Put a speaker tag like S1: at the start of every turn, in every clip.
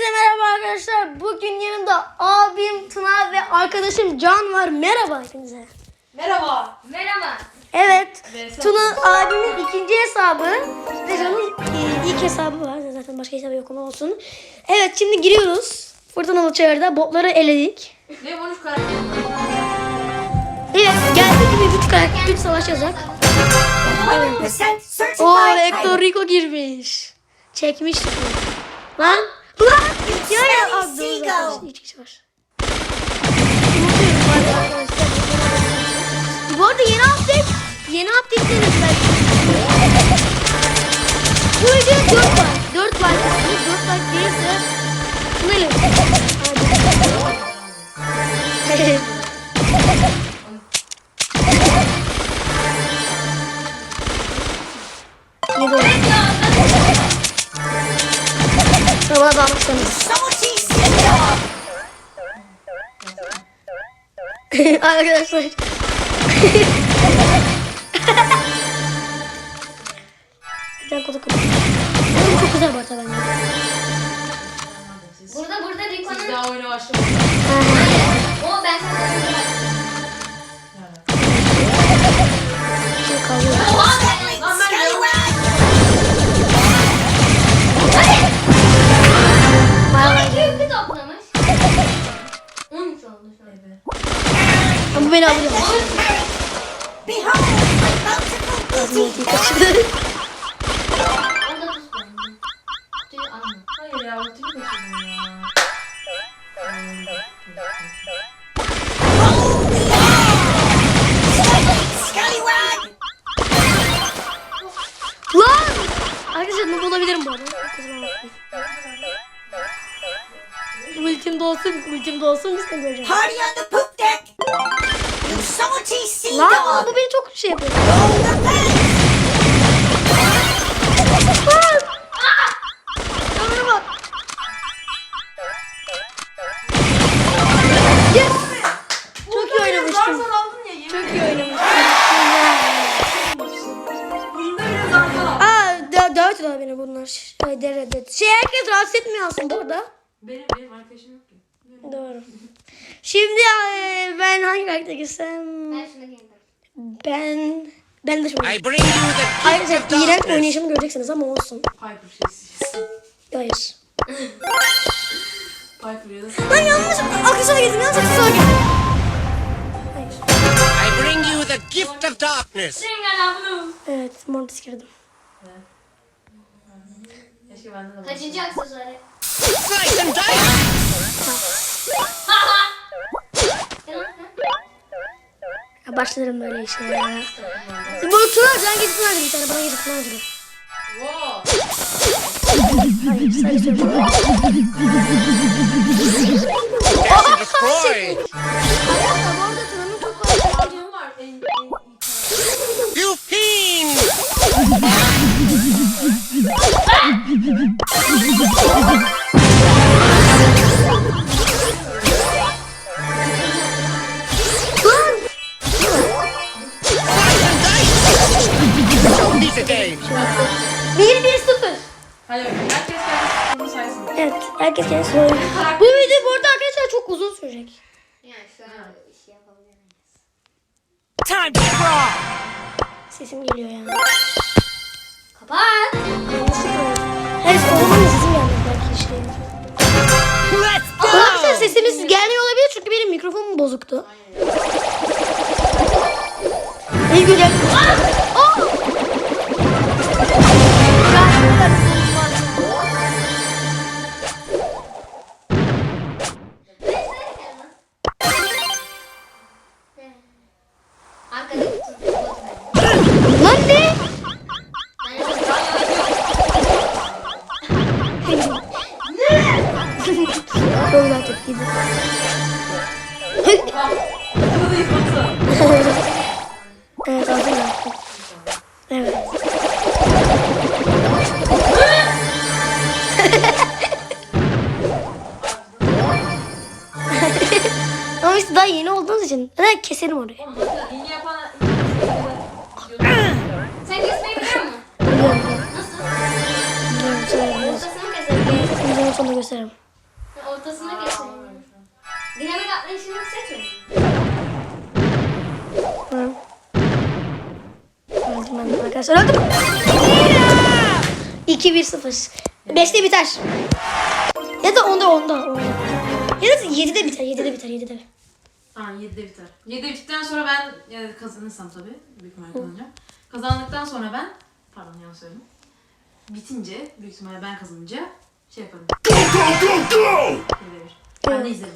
S1: Hepinize merhaba arkadaşlar. Bugün yanımda abim Tuna ve arkadaşım Can var. Merhaba hepinize.
S2: Merhaba.
S3: Merhaba.
S1: Evet.
S2: Ve
S1: Tuna abimin ikinci hesabı. Ve Can'ın e, ilk hesabı var. Zaten başka hesabı yok ama olsun. Evet şimdi giriyoruz. Fırtınalı çayırda botları eledik.
S2: Benim 13 karakterim var.
S1: Evet geldi gibi 3 karakter 3 savaş.
S4: 100% certified
S1: Oo. Hector Rico girmiş. Çekmiş. Lan. Az dur,
S4: Seagull.
S1: üç kişi var. Bu arada yeni update. Yeni update denediler. Bu videoya 4 like. 4 like. 4 like gelirse ne Hadi. Arkadaşlar. Multiyi kaçırdı.
S3: Orada tuz koydum. Tüyü alma.
S2: Hayır ya ultimi kaçırdım ya.
S4: Scallywag.
S1: Lan! Arkadaşlar noob olabilirim bu arada. Ultim de olsun, ultim de olsun biz de göreceğiz.
S4: On the poop salty
S1: Lan
S4: seagull.
S1: bu beni çok şey yapıyor. Kamera bak. Yes! Çok iyi oynamıştım.
S2: Zarsan aldın ya yemin
S1: Çok iyi oynamıştım.
S2: Bunda bile zarsan aldın.
S1: Aa, da davet ediyor beni bunlar. Ay, deredet. Şey herkes rahatsız etmiyor aslında burada.
S2: Benim, benim arkadaşım yok ki.
S1: Doğru. Şimdi e, ben hangi karakter gitsem?
S3: Ben şunu giydim.
S1: Ben... Ben de şunu.
S5: I bring you the
S1: Ayrıca
S5: gift of
S1: iğrenç
S5: darkness.
S1: oynayışımı göreceksiniz ama olsun.
S2: Piper şey isteyeceğiz.
S1: Hayır.
S2: Piper ya da
S1: Lan yanlış aksesuara girdim. Yanlış aksesuara girdim. Hayır.
S5: I bring you the gift of darkness.
S1: Evet, Mortis girdim.
S3: Kaçıncı aksesuarı?
S5: Slice and dice.
S1: Ya başlarım böyle işe ya. Bu Tuna Can gidip Tuna bir tane bana gidip.
S2: Wow.
S1: Hayır, sadece söylüyorum.
S5: Dash and Time to crawl.
S1: Sesim geliyor yani.
S3: Kapat.
S1: Oradan da sesim gelmedi belki işte.
S5: Let's
S1: Arkadaşlar
S5: go.
S1: sesimiz gelmiyor olabilir çünkü benim mikrofonum bozuktu. İyi güzel.
S3: Ortasını.
S1: Videonun sonunda gösteririm.
S3: ortasına geçelim. Dinamik atlayışını seçin.
S1: Hı. Öldüm ben arkadaşlar. Öldüm. 2-1-0. 5'te biter. Ya da 10'da 10'da. 10'da. Ya da 7'de biter. 7'de biter. 7'de.
S2: Tamam 7'de biter. 7'de bittikten sonra ben yani kazanırsam tabii büyük ihtimalle kazanacağım. Kazandıktan sonra ben pardon yanlış söyledim. Bitince büyük ihtimalle ben kazanınca şey yaparım.
S5: Go, go, go, go!
S2: 7'de bir. Ben de izlerim.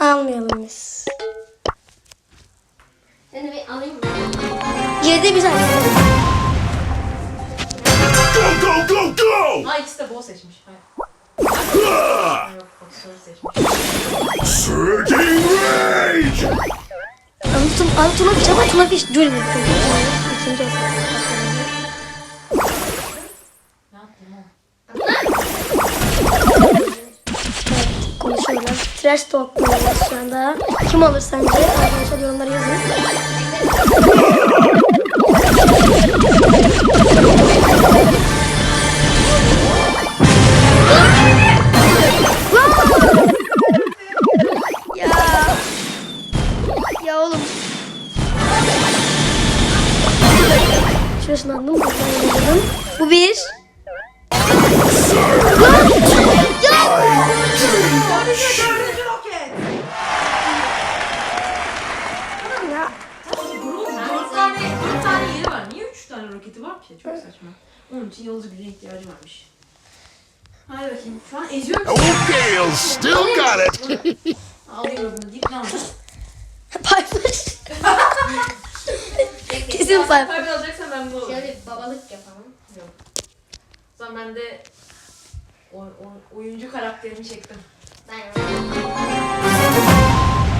S1: Almayalım biz.
S3: Seni bir alayım mı?
S1: 7'de biter.
S5: Go, go, go, go!
S2: Ha ikisi de bol seçmiş. Hayır.
S5: Ah!
S2: Yok bak soru seçmiş.
S5: Surging rage!
S1: Anlattım. Fiş ama Tuna Fiş. Dur. İkinci hesap. Trash talk yapıyorlar şu anda. Kim alır sence? Arkadaşlar yorumlara yazın. ya. Ya oğlum. Buradan yazdım. Bu bir.
S2: Roketi var ki? Çok saçma. Onun için yıldız gücüne ihtiyacı varmış. Hadi bakayım. Şu an eziyorum.
S5: Okay, still got it.
S2: Alayım bunu ne alacağım?
S1: Piper. Kesin Piper.
S2: Kalbi alacaksan ben bu.
S3: Şöyle bir babalık yapalım.
S2: Yok. O zaman ben de o, o, oyuncu karakterini çektim.
S3: Ben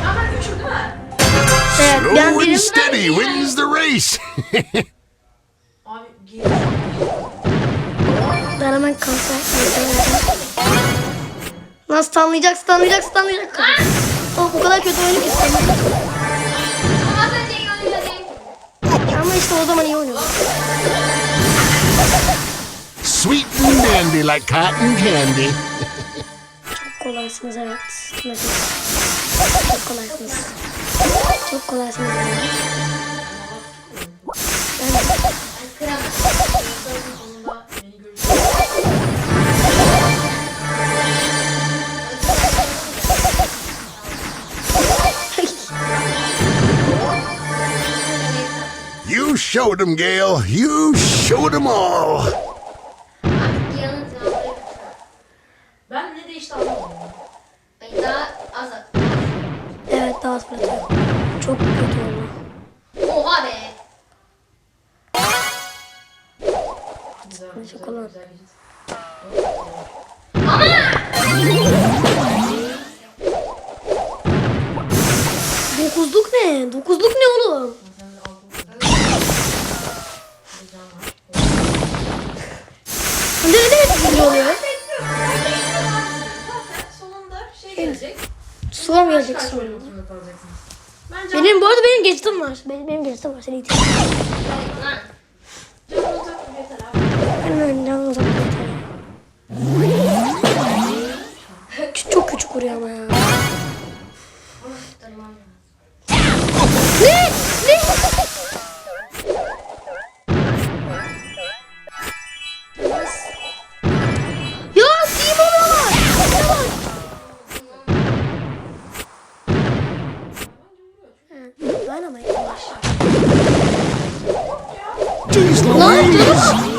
S2: Ya ben üçüm değil mi?
S1: Evet, ben
S5: Slow
S1: birim.
S5: and steady wins the race.
S2: Abi geri.
S1: Ben hemen kanser. Nasıl tanıyacak, tanıyacak, tanıyacak. Oh, o kadar kötü oynuyor ki tanıyacak.
S3: Ama az önce iyi oynadım.
S1: Ama işte o zaman iyi oynuyor.
S5: Sweet and dandy like cotton candy.
S1: Çok kolaysınız evet. Nefes. Çok kolaysınız. Çok kolaysınız. Evet. Ben
S5: You showed 'em, Gail. You showed 'em all.
S2: Ben ne değişti anlamadım.
S3: Daha az
S1: evet daha fırlatıyor. Çok kötü oldu.
S2: Güzel,
S1: olan. Dokuzluk ne? Dokuzluk ne oğlum? Ne ne birinci oluyor? Sular mı gelecek sonra? Benim bu arada benim geçtim var. Benim, benim geçtim var. Seni itiraf. Benim önümden uzak bir tane. Ç- Çok küçük vuruyor ama ya. Ne? Ne?
S5: Jeez Louise.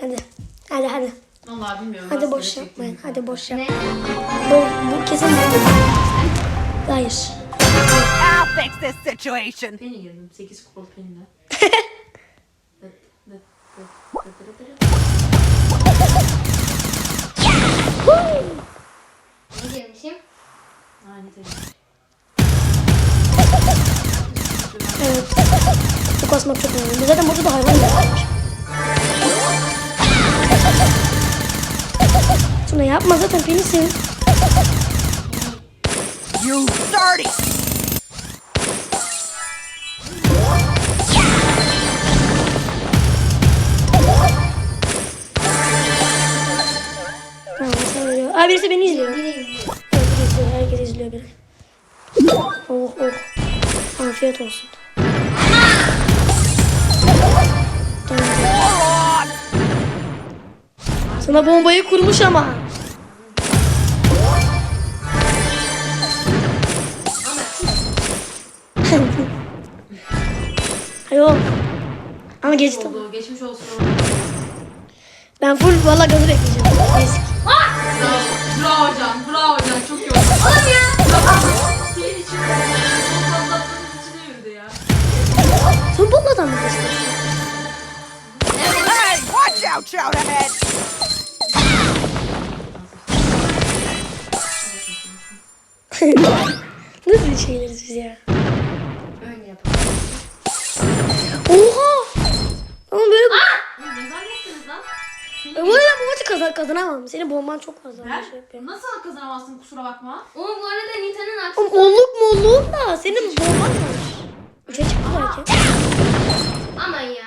S1: Hadi. Hadi hadi.
S2: Allah Vallahi bilmiyorum.
S1: Hadi boş yapmayın. Hadi boş yap. Bu, bu kesin bu. Hayır.
S4: I'll fix this situation.
S2: Penny girdim. 8 kol penny.
S3: Ne girmişim?
S2: Aynı.
S1: Evet. Bu kasmak çok önemli. Zaten burada da hayvan var. Tuna yapma zaten penisin.
S4: You dirty.
S1: Aa birisi beni izliyor.
S3: Biri izliyor.
S1: Herkes izliyor beni. Oh oh. Afiyet olsun. Tamam. Sana bombayı kurmuş ama. Hayır. Ama geçti.
S2: Oldu. Geçmiş olsun.
S1: Ben full valla gazı bekleyeceğim. Eski.
S2: Bravo. Bravo hocam. Bravo hocam. Çok iyi oldu. Oğlum ya. Senin için. Son patlattığınız içine yürüdü ya.
S1: Sen bombadan mı kaçtın?
S4: Hey, watch out, shout ahead.
S1: Nasıl şeyleriz biz ya?
S3: Öyle yapalım.
S1: Oha! Ama böyle...
S2: Oğlum ne zannettiniz lan?
S1: E, bu arada bu maçı kazan kazanamam. Senin bomban çok fazla.
S2: Ben
S1: Şey yapıyorum.
S2: nasıl kazanamazsın kusura bakma.
S3: Oğlum bu arada Nita'nın aksi.
S1: Oğlum olluk mu olluğum da senin bomban var. Üçe çıktı belki.
S3: Aman ya.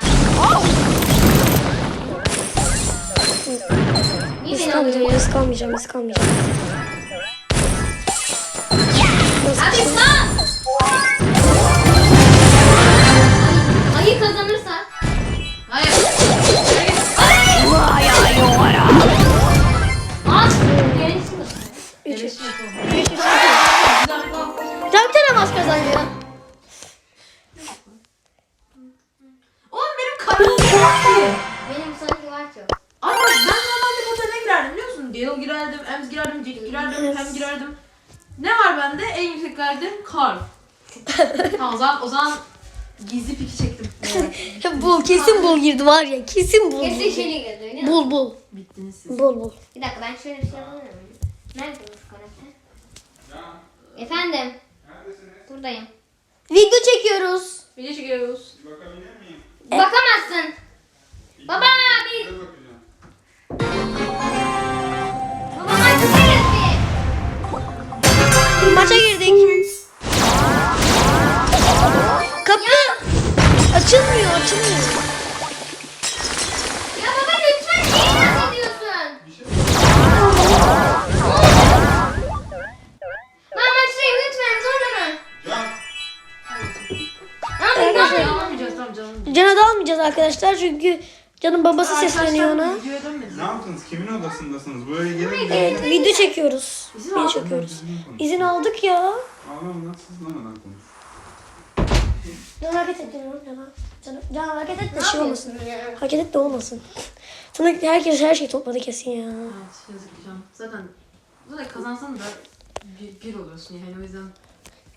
S3: Niye
S1: Risk almayacağım, risk almayacağım, risk almayacağım.
S3: Hadi lan! Ayı kazanırsa.
S2: Hayır. Yapalım.
S1: Üç.
S2: Güzel bir bak.
S1: Ya bir tane maç kazanıyor.
S2: Oğlum benim karım yok.
S3: Benim sanki var çok.
S2: Ama ben normalde potana girerdim biliyor musun? Gale girerdim, Ems girerdim, Jack girerdim, Hem girerdim. Ne var bende? En yüksek girerdim Karl. tamam o zaman, o zaman gizli piki çektim.
S1: Bul, kesin bul girdi var ya. Kesin bul
S3: Kesin
S1: girdi.
S3: şeyle öyle mi?
S1: Bul bul.
S2: Bittiniz siz.
S1: Bul bul.
S3: Bir dakika ben şöyle bir şey yapabilir miyim? Nerede bu karakter? Efendim? Buradayım.
S1: Video çekiyoruz.
S2: Video çekiyoruz.
S3: Bakamazsın. Baba bir. Baba
S1: Maça girdik. Kapı açılmıyor, açılmıyor.
S3: Ya baba lütfen niye inat ediyorsun? Lan maçtayım lütfen zorlama.
S1: Arkadaşlar-
S3: yapıyorsun?
S2: Almayacağız tamam canım.
S1: Can'a da almayacağız arkadaşlar çünkü Can'ın babası sesleniyor ona.
S6: Ne yaptınız? Kimin odasındasınız? Böyle gelin de.
S1: Evet, video çekiyoruz.
S2: İzin
S1: Video çekiyoruz. İzin aldık ya.
S6: Ağlamadan sızlamadan konuş.
S1: Can hareket et Can. Can, Can, Can hareket et de şey olmasın.
S3: ya?
S1: Hareket et de olmasın. Sana herkes her şeyi topladı kesin ya.
S2: Evet yazık canım. Zaten zaten kazansan da bir, bir oluyorsun yani o yüzden.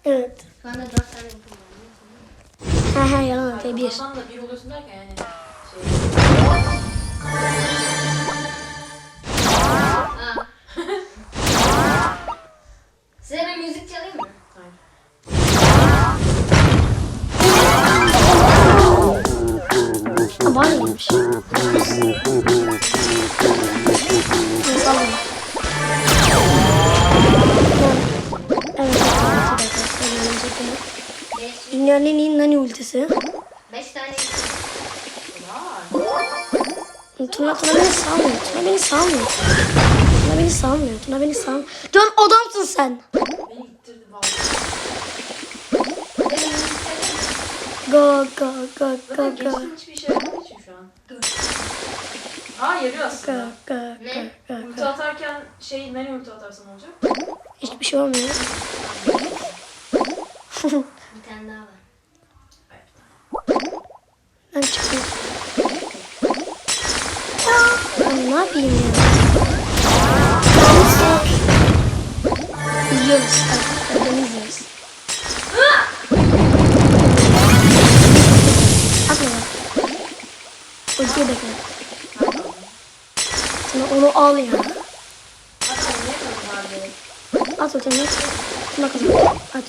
S1: Evet.
S3: Şu anda dört tane var.
S1: Ha ha yalan atıyor bir.
S2: Kazansan da bir oluyorsun derken yani. Şey.
S3: Size bir müzik çalayım mı?
S1: var mıymış?
S3: Beş,
S1: Dünyanın en nani ultisi.
S3: beş tane.
S1: Tuna, Tuna beni salmıyor. Tuna beni salmıyor. Tuna beni salmıyor. Tuna beni salmıyor. Can adamsın sen.
S3: Mı?
S1: Go go go
S2: Zaten
S1: go go.
S2: geçtiğin hiçbir işe yaramadığı için şu an. Aa yarıyor
S1: Go
S2: aslında.
S1: go
S3: Ne?
S1: go go.
S2: Ulti atarken şey nereye ulti atarsan olacak?
S1: Hiçbir şey olmuyor.
S3: Bir tane daha var.
S1: Ben ne yapayım ya? Yalnız yok. Biliyoruz. Oradan izliyoruz. Atma. Özge bekle. Sonra onu al ya. At hocam at. Şuna kızım. At.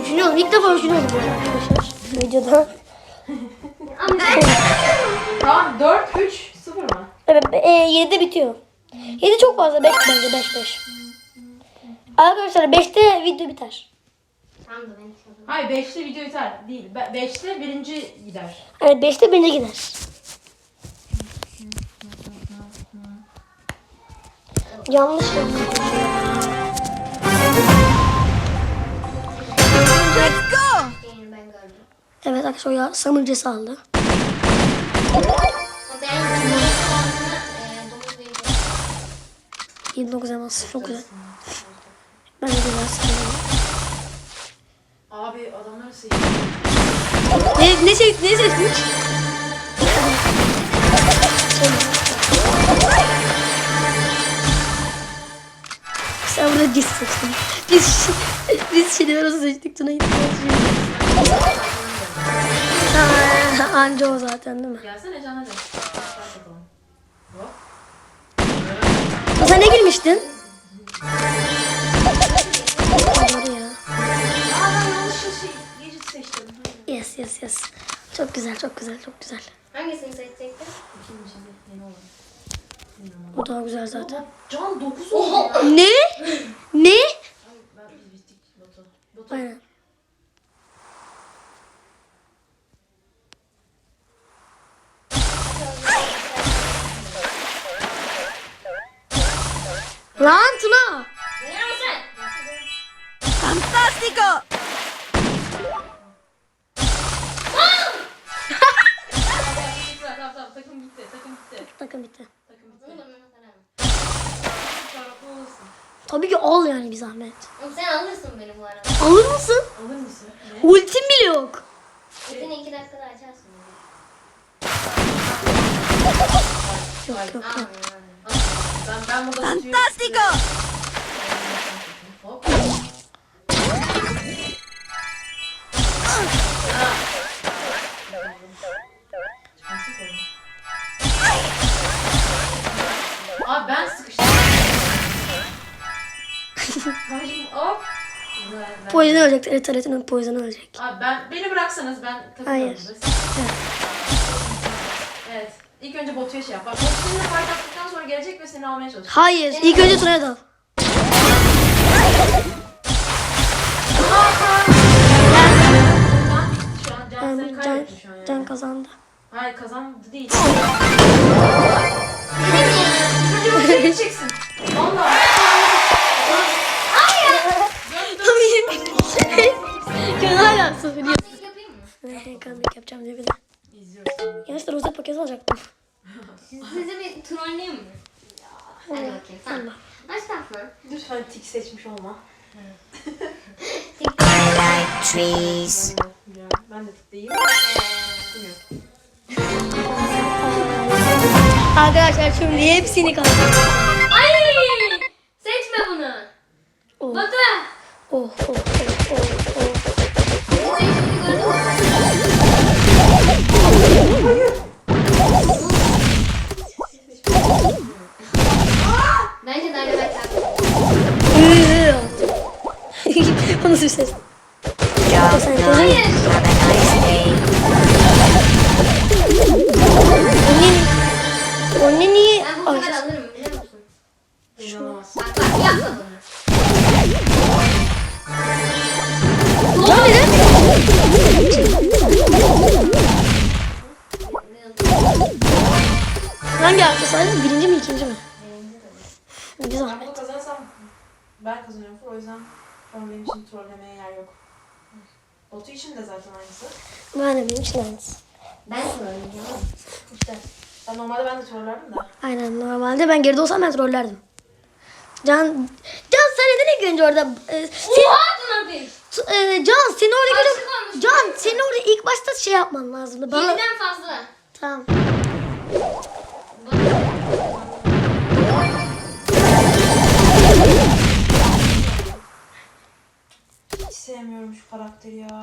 S1: Üçüncü oldum. İlk defa üçüncü oldum. Videoda.
S2: Tamam 4, 3, 0 mı?
S1: Evet, e, 7'de bitiyor. 7 çok fazla. 5 bence 5 5. Arkadaşlar 5'te video biter.
S3: Tamam da ben.
S2: Hayır 5'te video biter. Değil. 5'te birinci gider.
S1: Evet 5'te bence gider. Yanlış yaptım.
S4: Let's go!
S1: Evet arkadaşlar o ya samuncası aldı.
S3: O ben domuz e, domuz değil.
S1: 29 elmas. Çok güzel. Ben de güzel.
S2: Abi adamları seçtim.
S1: Ne, ne, şey, ne seçmiş? Sen burada diz seçtin. Biz, biz şimdi arası seçtik. Tuna gitti. Anca o zaten değil mi?
S2: Gelsene Can hadi.
S1: Sen ne girmiştin? Doğru ya.
S2: Aa ben yanlış şey, gadget seçtim.
S1: Yes yes yes. Çok güzel çok güzel çok güzel.
S3: Hangisini seçecektin?
S2: İkinci şimdi yeni olan.
S1: Bu daha güzel zaten.
S2: Can 9 oldu ya.
S1: Ne? Ne?
S2: Ben biz bittik Batu. Batu.
S1: Aynen.
S2: Takım bitti. Takım.
S1: Tabii ki al yani bir zahmet.
S3: Oğlum sen alırsın beni bu arada.
S1: Alır mısın?
S2: Alır mısın? Ne?
S1: Ultim bile yok.
S3: Seni iki dakikada açarsın.
S1: Yok yok yok.
S2: Ben, ben burada tutuyorum.
S4: Fantastico!
S2: Hop. Abi ben sıkıştım. Kardeşim hop.
S1: Poison ölecek. Evet Taret'in Poison ölecek.
S2: Abi ben beni bıraksanız ben takılıyorum.
S1: Hayır.
S2: Evet. İlk önce Batu'ya şey yap. Bak Batu seninle fight attıktan sonra gelecek ve seni almaya çalışacak.
S1: Hayır. İlk önce Tuna'ya dal.
S2: Can, Can.
S1: Can kazandı.
S2: Hayır kazandı değil. Önce Batu'ya gideceksin. Valla.
S1: Can hala sıfır.
S3: Kanka yapayım mı?
S1: Kanlık yapacağım diye bir de.
S2: İzliyoruz.
S1: Yanlışlıkla rozet paketi alacaktım.
S3: Siz, sizi bir trolleyeyim mi? Hadi bakayım. Tamam. Aç tatlım.
S2: Lütfen tik seçmiş olma.
S4: Trees.
S2: Biliyorum. Ben de tik değilim.
S1: Arkadaşlar şimdi hepsini kazandım.
S3: Ay! Seçme bunu.
S1: Oh,
S3: Batu.
S1: oh, oh, oh, oh, oh.
S3: Bence daha evet.
S1: Bu nasıl bir ses?
S4: Done.
S3: Hayır.
S4: Have a nice day.
S1: O ne niye
S3: Ben bu
S1: alacağız?
S3: alırım biliyor musun?
S2: İnanılmaz.
S3: Bak bak yapma bunu.
S1: Lan neden? Hangi harfi saydın? Birinci mi ikinci mi? Bir
S2: Ben bunu kazanırsam ben kazanıyorum. O yüzden şu an benim için trollemeye yer yok. Batu için de zaten aynısı.
S1: Ben de benim için aynısı.
S3: Ben trolleyeceğim.
S2: İşte. Normalde ben de trollerdim da.
S1: Aynen normalde ben geride olsam ben trollerdim. Can Can sen neden ilk önce orada e, sen,
S3: Oha Tunapil.
S1: t- e, Can seni orada
S3: Karşı.
S1: Can seni orada ilk başta şey yapman lazımdı. Bana...
S3: Birden fazla.
S1: Tamam.
S3: Sevmiyorum şu
S2: karakteri ya.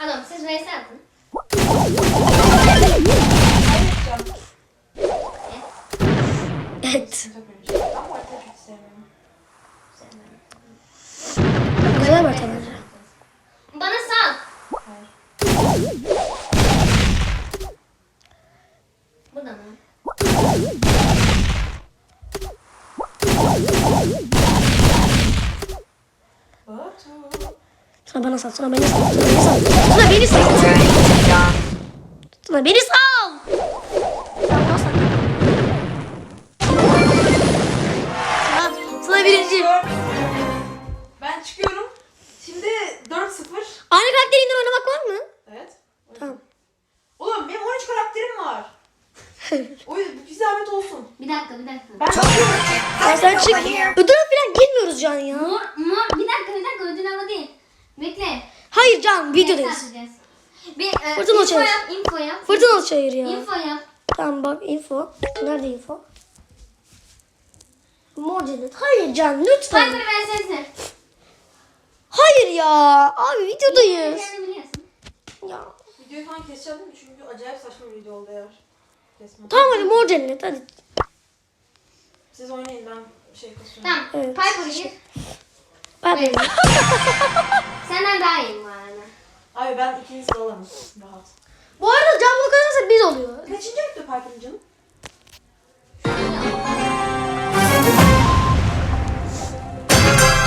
S3: Adam siz Veysel atın.
S1: Evet.
S2: Çok öyle bir şey. Ben bu haritayı çok sevmiyorum.
S1: Güzel var tabii.
S3: Bana sal. Burada mı?
S2: Batu.
S1: Sana bana sal. Sana beni sal. Sana beni sal. Sana beni sal. Sana beni sal. Sana, birinci.
S2: Ben çıkıyorum. Şimdi 4-0.
S1: Aynı karakterinle oynamak var mı?
S2: Evet.
S1: Tamam.
S2: Oğlum benim 13 karakterim var. o yüzden bir zahmet olsun.
S3: Bir dakika bir dakika.
S2: Ben
S1: Ya sen çık. Ödüle falan girmiyoruz Can ya.
S3: Mor, mor, bir dakika bir dakika ödül hava değil. Bekle.
S1: Hayır Can videodayız.
S3: atacağız. Bir e,
S1: Fırtına
S3: info
S1: çevir.
S3: yap, info yap.
S1: Fırtınalı çayır ya.
S3: Info yap.
S1: Tamam bak info. Nerede info? Mor cennet. Hayır Can lütfen.
S3: Piper vs.
S1: Hayır ya. Abi videodayız.
S3: Kendini biliyorsun.
S1: Ya.
S2: videoyu falan keseceğim değil mi? Çünkü acayip saçma bir video oldu eğer. Kesmem.
S1: Tamam hadi mor cennet hadi.
S2: Siz oynayın ben şey kasıyorum.
S3: Tamam.
S1: Evet.
S3: Piper gir.
S1: Ben de.
S3: Senden daha iyiyim bu arada.
S2: Abi ben ikinizi de alırım. Rahat.
S1: Bu arada Can bu kadarsa biz oluyor.
S2: Kaçıncı öptü Piper'ın canım?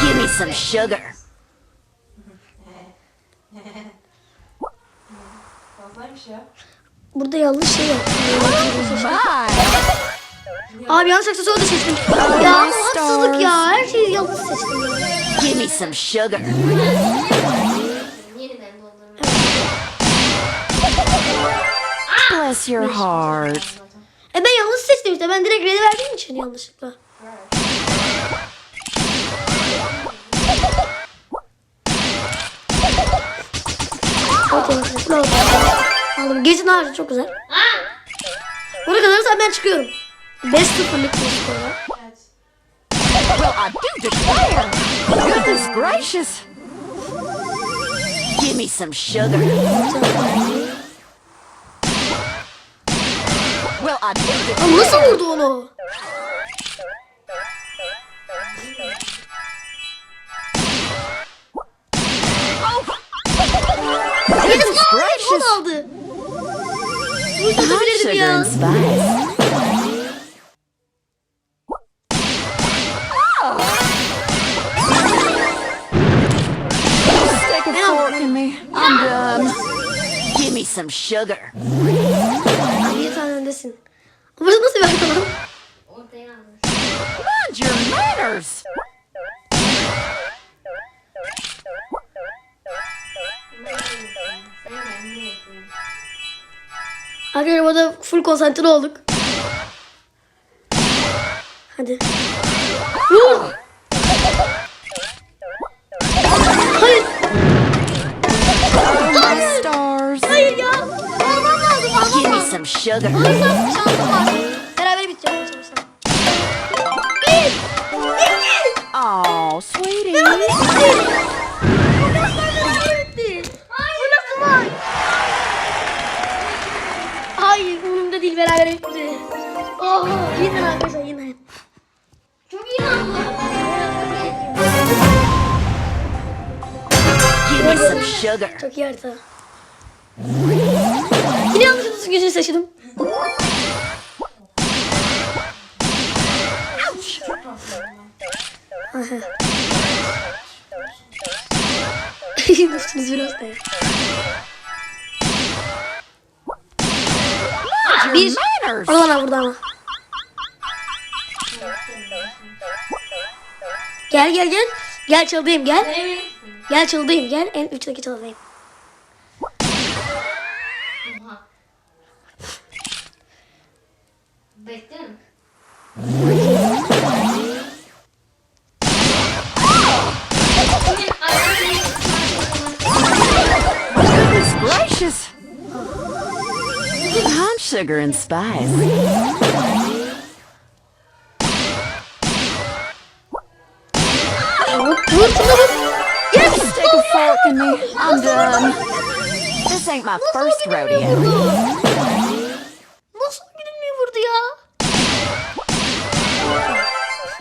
S4: Give me some sugar.
S2: Fazlaymış ya.
S1: Burada yanlış şey yaptım. Abi yanlış aksesuarı da seçtim. Ya haksızlık ya. Her şeyi yanlış seçtim ya.
S4: Give me some sugar. Bless your heart.
S1: E ben yanlış seçtim işte. Ben direkt red'i verdiğim için yanlışlıkla. Aldım. Gezin harcı çok güzel. Buraya kadarsa ben çıkıyorum. 5-0'lık bir skor var.
S2: Evet.
S4: Well, I do declare. Goodness gracious. Give me some sugar.
S1: Lan nasıl vurdu onu? Gol
S4: gracious.
S1: aldı. Vurdu
S4: Sugar
S1: ya.
S4: Give me some sugar.
S1: Bir tane Burası nasıl?
S3: Ortaya aldım.
S4: Mind your manners.
S1: Arkadaşlar burada full konsantre olduk. Hadi. Vur. Hayır.
S4: Stars. Some sugar.
S1: Alırsam şansım var. Beraber biteceğim. Alırsam. Bir. İki.
S4: Oh, sweetie.
S1: Hayır umurumda değil beraber bitti. Oh yine arkadaşlar yine.
S3: Çok iyi lan.
S4: Give me some sugar.
S1: Çok iyi harita. Yine yanlış gücünü seçtim. Düştünüz biraz da.
S4: Mind
S1: Bir.
S4: your manners.
S1: Al bana burada ama. Gel gel gel. Gel çalayım gel. Gel çalayım gel. En üçteki çalayım.
S3: Oha.
S4: Goodness gracious! Palm sugar and spice.
S1: Yes,
S4: stick a fork in me. I'm done. This ain't my first rodeo.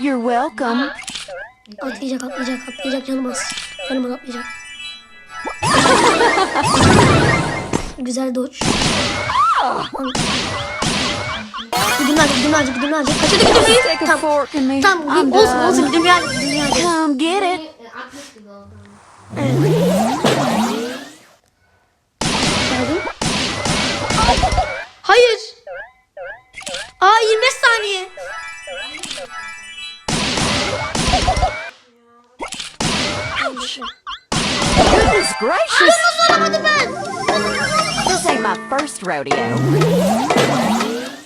S1: You're welcome. Atlayacak, atlayacak, atlayacak
S3: yanıma. Yanıma atlayacak.
S1: Güzel dodge. Gidim birazcık,
S3: gidim birazcık, gidim birazcık. Kaçırdı, gidim. Tamam,
S1: tamam.
S3: Olsun,
S1: olsun. Gidim birazcık, gidim birazcık. Come get it. Hayır. first rodeo.